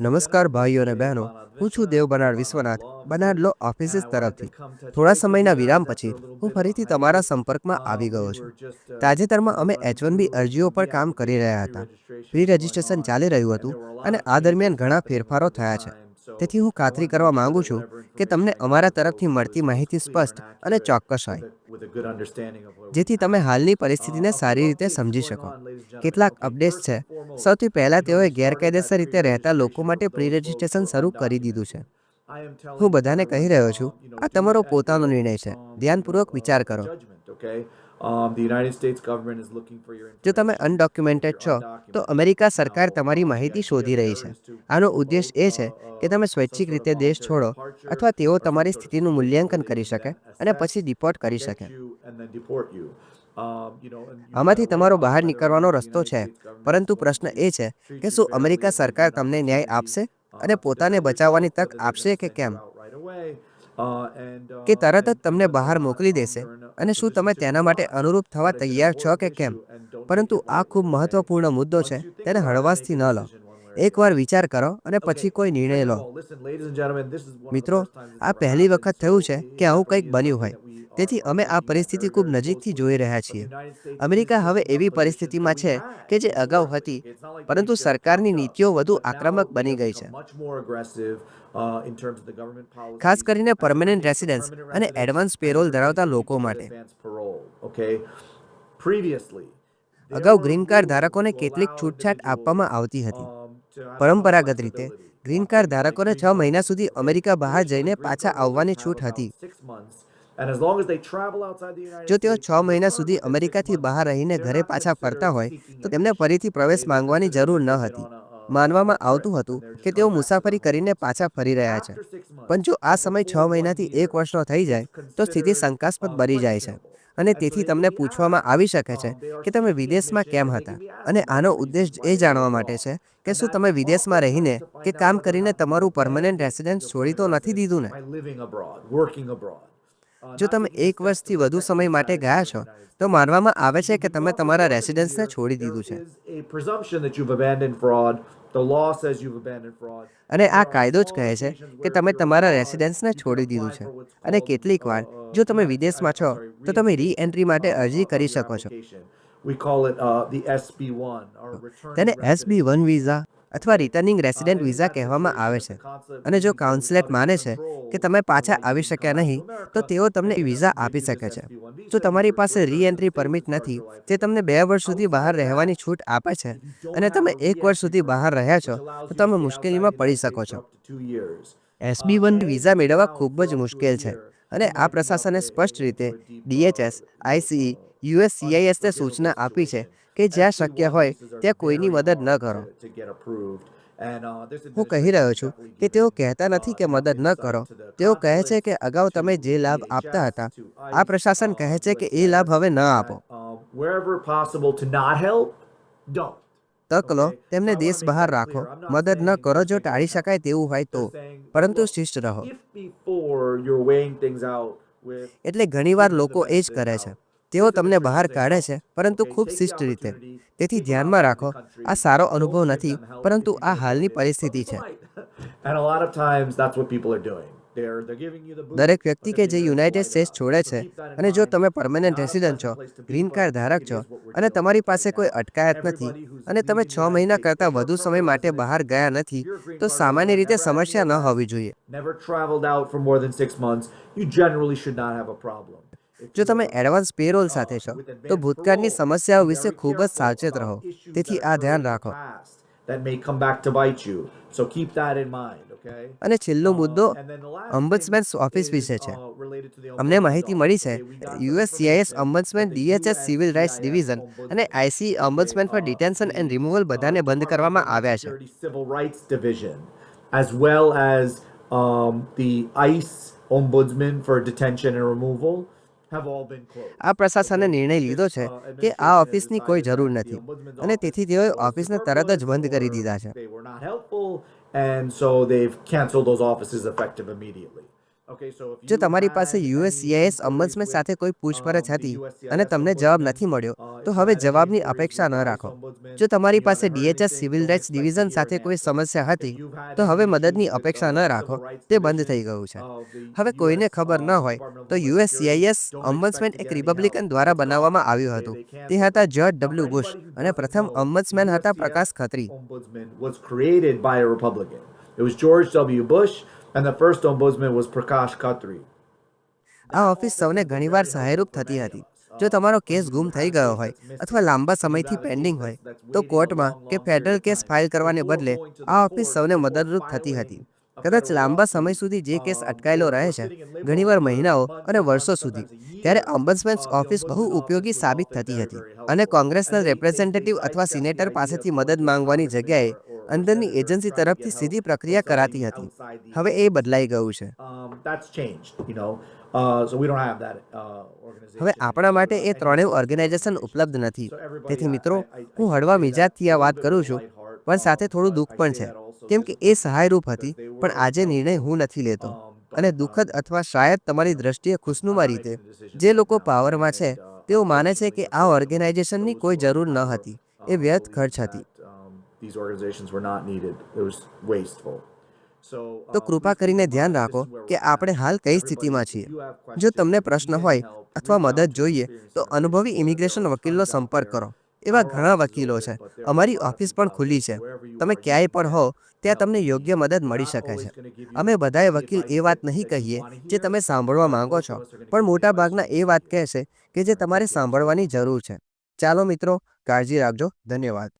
નમસ્કાર ભાઈઓ અને બહેનો. હું છું દેવ બનાડ વિશ્વનાથ. બનાડ લો ઓફિસીસ તરફથી. થોડા સમયના વિરામ પછી હું ફરીથી તમારા સંપર્કમાં આવી ગયો છું. તાજેતરમાં અમે એચ વન બી અરજીઓ પર કામ કરી રહ્યા હતા. પ્રી રજિસ્ટ્રેશન ચાલી રહ્યું હતું અને આ દરમિયાન ઘણા ફેરફારો થયા છે. તેથી હું ખાતરી કરવા માંગુ છું કે તમને અમારા તરફથી મળતી માહિતી સ્પષ્ટ અને ચોક્કસ હોય. જેથી તમે હાલની પરિસ્થિતિને સારી રીતે સમજી શકો. કેટલાક અપડેટ્સ છે. સૌથી પહેલાં તેઓએ ગેરકાયદેસર રીતે રહેતા લોકો માટે પ્રી રજિસ્ટ્રેશન શરૂ કરી દીધું છે. હું બધાને કહી રહ્યો છું, આ તમારો પોતાનો નિર્ણય છે. ધ્યાનપૂર્વક વિચાર કરો. જો તમે અનડોક્યુમેન્ટેડ છો તો અમેરિકા સરકાર તમારી માહિતી શોધી રહી છે. આનો ઉદ્દેશ એ છે કે તમે સ્વૈચ્છિક રીતે દેશ છોડો અથવા તેઓ તમારી સ્થિતિનું મૂલ્યાંકન કરી શકે અને પછી ડિપોર્ટ કરી શકે. આમાંથી તમારો બહાર નીકળવાનો રસ્તો છે. પરંતુ પ્રશ્ન એ છે કે શું અમેરિકા સરકાર તમને ન્યાય આપશે અને પોતાને બચાવવાની તક આપશે કે કેમ? કે તરત જ તમને બહાર મોકલી દેશે. અને શું તમે તેના માટે અનુરૂપ થવા તૈયાર છો કે કેમ? પરંતુ આ ખૂબ મહત્વપૂર્ણ મુદ્દો છે. તેને હળવાશથી ન લો. એકવાર વિચાર કરો અને પછી કોઈ નિર્ણય લો. મિત્રો આ પહેલી વખત થયું છે કે આવું કંઈક બન્યું હોય. તેથી અમે આ પરિસ્થિતિ ખૂબ નજીકથી જોઈ રહ્યા છીએ. અમેરિકા હવે એવી પરિસ્થિતિમાં છે કે જે અગાઉ હતી, પરંતુ સરકારની નીતિઓ વધુ આક્રમક બની ગઈ છે. ખાસ કરીને પરમેનન્ટ રેસિડન્સ અને એડવાન્સ પેરોલ ધરાવતા લોકો માટે. અગાઉ ગ્રીન કાર્ડ ધારકોને કેટલીક છૂટછાટ આપવામાં આવતી હતી. પરંપરાગત રીતે ગ્રીન કાર્ડ ધારકોને છ મહિના સુધી અમેરિકા બહાર જઈને પાછા આવવાની છૂટ હતી. જો તેઓ છ મહિના સુધી અમેરિકાથી બહાર રહીને ઘરે પાછા ફરતા હોય તો તેમને ફરીથી પ્રવેશ માંગવાની જરૂર ન હતી. માનવામાં આવતું હતું કે તેઓ મુસાફરી કરીને પાછા ફરી રહ્યા છે. પણ જો આ સમય છ મહિનાથી એક વર્ષનો થઈ જાય તો સ્થિતિ શંકાસ્પદ બની જાય છે. અને તેથી તમને પૂછવામાં આવી શકે છે કે તમે વિદેશમાં કેમ હતા? અને આનો ઉદ્દેશ એ જાણવા માટે છે કે શું તમે વિદેશમાં રહીને કે કામ કરીને તમારું પરમનન્ટ રેસિડેન્સ છોડી તો નથી દીધું ને? જો તમે એક વર્ષથી વધુ સમય માટે ગયા છો તો માનવામાં આવે છે કે તમે તમારા રેસિડન્સને છોડી દીધું છે. અને આ કાયદો જ કહે છે કે તમે તમારા રેસિડન્સને છોડી દીધું છે. અને કેટલીક વાર જો તમે વિદેશમાં છો તો તમે રી એન્ટ્રી માટે અરજી કરી શકો છો. તેને એસબી વન વિઝા અથવા રિટર્નિંગ રેસિડેન્ટ વિઝા કહેવામાં આવે છે. અને જો કાઉન્સિલેટ માને છે કે તમે પાછા આવી શક્યા નહીં, તો તેઓ તમને વિઝા આપી શકે છે. જો તમારી પાસે રી એન્ટ્રી પરમિટ નથી તે તમને બે વર્ષ સુધી બહાર રહેવાની છૂટ આપે છે, અને તમે એક વર્ષ સુધી બહાર રહ્યા છો, તો તમે મુશ્કેલીમાં પડી શકો છો. એસબી વન વિઝા મેળવવા ખૂબ જ મુશ્કેલ છે. અને આ પ્રશાસને સ્પષ્ટ રીતે ડીએચએસ, આઈસીઈ યુએસ સીઆઈએસને સૂચના આપી છે કે જ્યાં શક્ય હોય ત્યાં કોઈની મદદ ન કરો. હું કહી રહ્યો છું કે તેઓ કહેતા નથી કે મદદ ન કરો. તેઓ કહે છે કે અગાઉ તમે જે લાભ આપતા હતા, આ પ્રશાસન કહે છે કે એ લાભ હવે ન આપો. તક લો તેમને દેશ બહાર રાખો. મદદ ન કરો જો ટાળી શકાય તેવું હોય તો. પરંતુ શિષ્ટ રહો. એટલે ઘણીવાર લોકો એ જ કરે છે. તેઓ તમને બહાર કાઢે છે પરંતુ ખૂબ શિષ્ટ રીતે. તેથી ધ્યાનમાં રાખો આ સારો અનુભવ નથી પરંતુ આ હાલની પરિસ્થિતિ છે. દરેક વ્યક્તિ કે જે યુનાઇટેડ સ્ટેટ્સ છોડે છે અને જો તમે પરમેનન્ટ રેસિડન્ટ છો ગ્રીન કાર્ડ ધારક છો અને તમારી પાસે કોઈ અટકાયત નથી અને તમે છ મહિના કરતાં વધુ સમય માટે બહાર ગયા નથી તો સામાન્ય રીતે સમસ્યા ન હોવી જોઈએ. જો તમે એડવાન્સ પેરોલ સાથે છો તો ભૂતકાળની સમસ્યાઓ વિશે ખૂબ જ સાવચેત રહો. તેથી આ ધ્યાન રાખો. અને છેલ્લો મુદ્દો અમ્બન્સમેન્સ ઓફિસ વિશે છે. અમને માહિતી મળી છે. US CIS ombudsman DHS civil rights division અને IC ombudsman for detention and removal બધાને બંધ કરવામાં આવ્યા છે. As well as um, the ICE Ombudsman for Detention and Removal. આ પ્રશાસને નિર્ણય લીધો છે કે આ ઓફિસની કોઈ જરૂર નથી અને તેથી તેઓએ ઓફિસને તરત જ બંધ કરી દીધા છે. And so they've canceled those offices effective immediately. જો તમારી પાસે યુએસસીઆઈએસ inquiries સાથે કોઈ પૂછપરછ um, હતી અને તમને જવાબ નથી મળ્યો uh, તો હવે જવાબની અપેક્ષા ન રાખો જો તમારી પાસે ડીએચએસ સિવિલ રાઇટ્સ ડિવિઝન સાથે કોઈ. સમસ્યા હતી તો હવે મદદની અપેક્ષા uh, ન રાખો તે બંધ થઈ ગયું છે હવે કોઈને ખબર ન uh, હોય તો યુએસસીઆઈએસ to એક રિપબ્લિકન. દ્વારા. બનાવવામાં આવ્યું હતું તે હતા Now, ડબલ્યુ બુશ અને પ્રથમ ઓમ્બડ્સમેન હતા Prakash Khatri It was George W. Bush, and the first ombudsman was Prakash Khatri. આ ઓફિસ સૌને ઘણીવાર સહાયરૂપ થતી હતી જો તમારો કેસ ગુમ થઈ ગયો હોય અથવા લાંબા સમયથી પેન્ડિંગ હોય તો કોર્ટમાં કે ફેડરલ કેસ ફાઇલ કરવાને બદલે આ ઓફિસ સૌને મદદરૂપ થતી હતી કદાચ લાંબા સમય સુધી જે કેસ અટકાયેલો રહે છે ઘણીવાર મહિનાઓ અને વર્ષો સુધી ત્યારે ઓમ્બડ્સમેન્સ ઓફિસ બહુ ઉપયોગી સાબિત થતી હતી અને કોંગ્રેસના રેપ્રેઝેન્ટેટિવ અથવા સિનેટર પાસેથી મદદ માંગવાની જગ્યાએ અંદરની એજન્સી તરફથી સીધી પ્રક્રિયા કરાતી હતી હવે એ બદલાઈ ગયું છે Um. Uh, uh. હવે આપણા માટે એ. ત્રણેય ઓર્ગેનાઇઝેશન ઉપલબ્ધ નથી તેથી મિત્રો હું હળવા મિજાજથી આ વાત કરું છું પણ સાથે um, થોડું દુઃખ પણ છે કેમ કે એ સહાયરૂપ હતી પણ આજે નિર્ણય. હું નથી લેતો Um, અને um, દુઃખદ અથવા શાયદ તમારી દ્રષ્ટિએ ખુશનુમા રીતે જે લોકો પાવરમાં છે uh, તેઓ માને છે કે આ ઓર્ગેનાઇઝેશનની કોઈ જરૂર ન હતી uh, એ વ્યર્થ ખર્ચ હતી તો um, કૃપા કરીને ધ્યાન રાખો કે. આપણે હાલ કઈ સ્થિતિમાં છીએ જો તમને પ્રશ્ન હોય અથવા મદદ જોઈએ તો અનુભવી. ઇમિગ્રેશન વકીલનો સંપર્ક. કરો એવા ઘણા વકીલો છે અમારી ઓફિસ પણ ખુલ્લી. છે તમે ક્યાંય પણ હો ત્યાં તમને યોગ્ય. મદદ મળી શકે છે અમે બધાએ વકીલ એ વાત નહીં કહીએ જે તમે સાંભળવા માંગો છો પણ give you the મોટા advice ભાગના you એ વાત. કહેશે કે જે તમારે સાંભળવાની જરૂર છે ચાલો મિત્રો કાળજી રાખજો ધન્યવાદ